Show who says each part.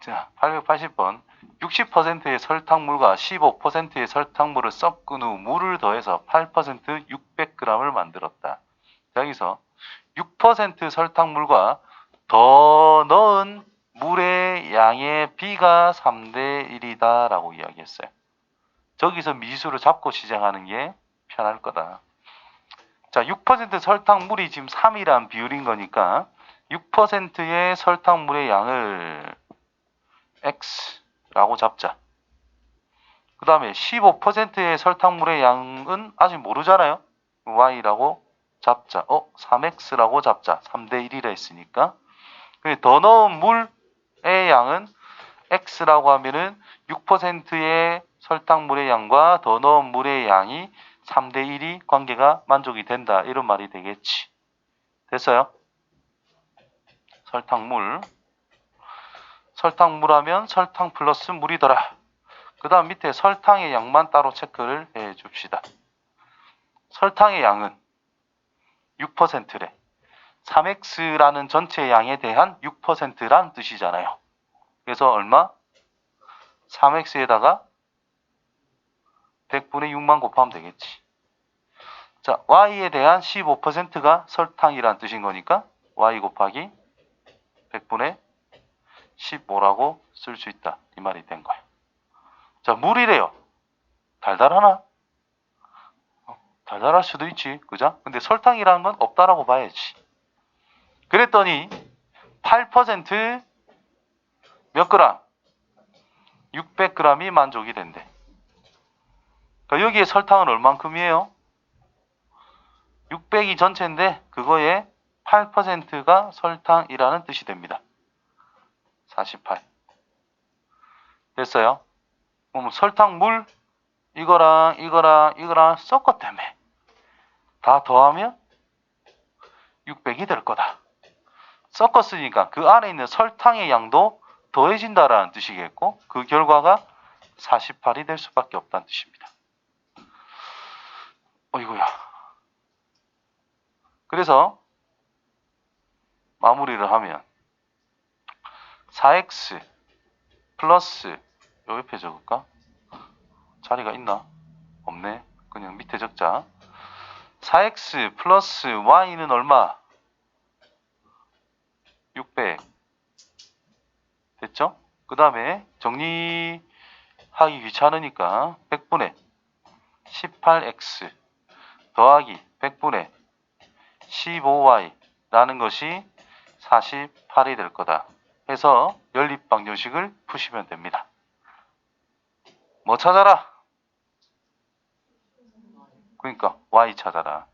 Speaker 1: 자, 880번. 60%의 설탕물과 15%의 설탕물을 섞은 후 물을 더해서 8% 600g을 만들었다. 자, 여기서 6% 설탕물과 더 넣은 물의 양의 비가 3대 1이다 라고 이야기했어요. 저기서 미지수를 잡고 시작하는 게 편할 거다. 자, 6% 설탕물이 지금 3이란 비율인 거니까 6%의 설탕물의 양을 x라고 잡자. 그 다음에 15%의 설탕물의 양은 아직 모르잖아요. y라고 잡자. 어, 3x라고 잡자. 3대 1이라 했으니까. 더 넣은 물의 양은 x라고 하면은 6%의 설탕물의 양과 더 넣은 물의 양이 3대 1이 관계가 만족이 된다. 이런 말이 되겠지. 됐어요? 설탕물. 설탕물 하면 설탕 플러스 물이더라. 그 다음 밑에 설탕의 양만 따로 체크를 해 줍시다. 설탕의 양은 6%래. 3x라는 전체 양에 대한 6%란 뜻이잖아요. 그래서 얼마? 3x에다가 100분의 6만 곱하면 되겠지. 자, y에 대한 15%가 설탕이란 뜻인 거니까 y 곱하기 100분의 15라고 쓸 수 있다. 이 말이 된 거야. 자, 물이래요. 달달하나? 어, 달달할 수도 있지. 그죠? 근데 설탕이라는 건 없다라고 봐야지. 그랬더니 8%몇 그램? 600g이 만족이 된대. 그러니까 여기에 설탕은 얼만큼이에요? 600이 전체인데 그거에 8%가 설탕이라는 뜻이 됩니다. 48. 됐어요? 그럼 설탕 물 이거랑 이거랑 이거랑 섞었다며. 다 더하면 600이 될 거다. 섞었으니까 그 안에 있는 설탕의 양도 더해진다라는 뜻이겠고 그 결과가 48이 될 수밖에 없다는 뜻입니다. 어이구야. 그래서 마무리를 하면 4x 플러스 요 옆에 적을까? 자리가 있나? 없네. 그냥 밑에 적자. 4x 플러스 y는 얼마? 600. 됐죠? 그 다음에 정리하기 귀찮으니까 100분의 18x 더하기 100분의 15y라는 것이 48이 될 거다. 해서 연립방정식을 푸시면 됩니다. 뭐 찾아라? 그러니까 y 찾아라.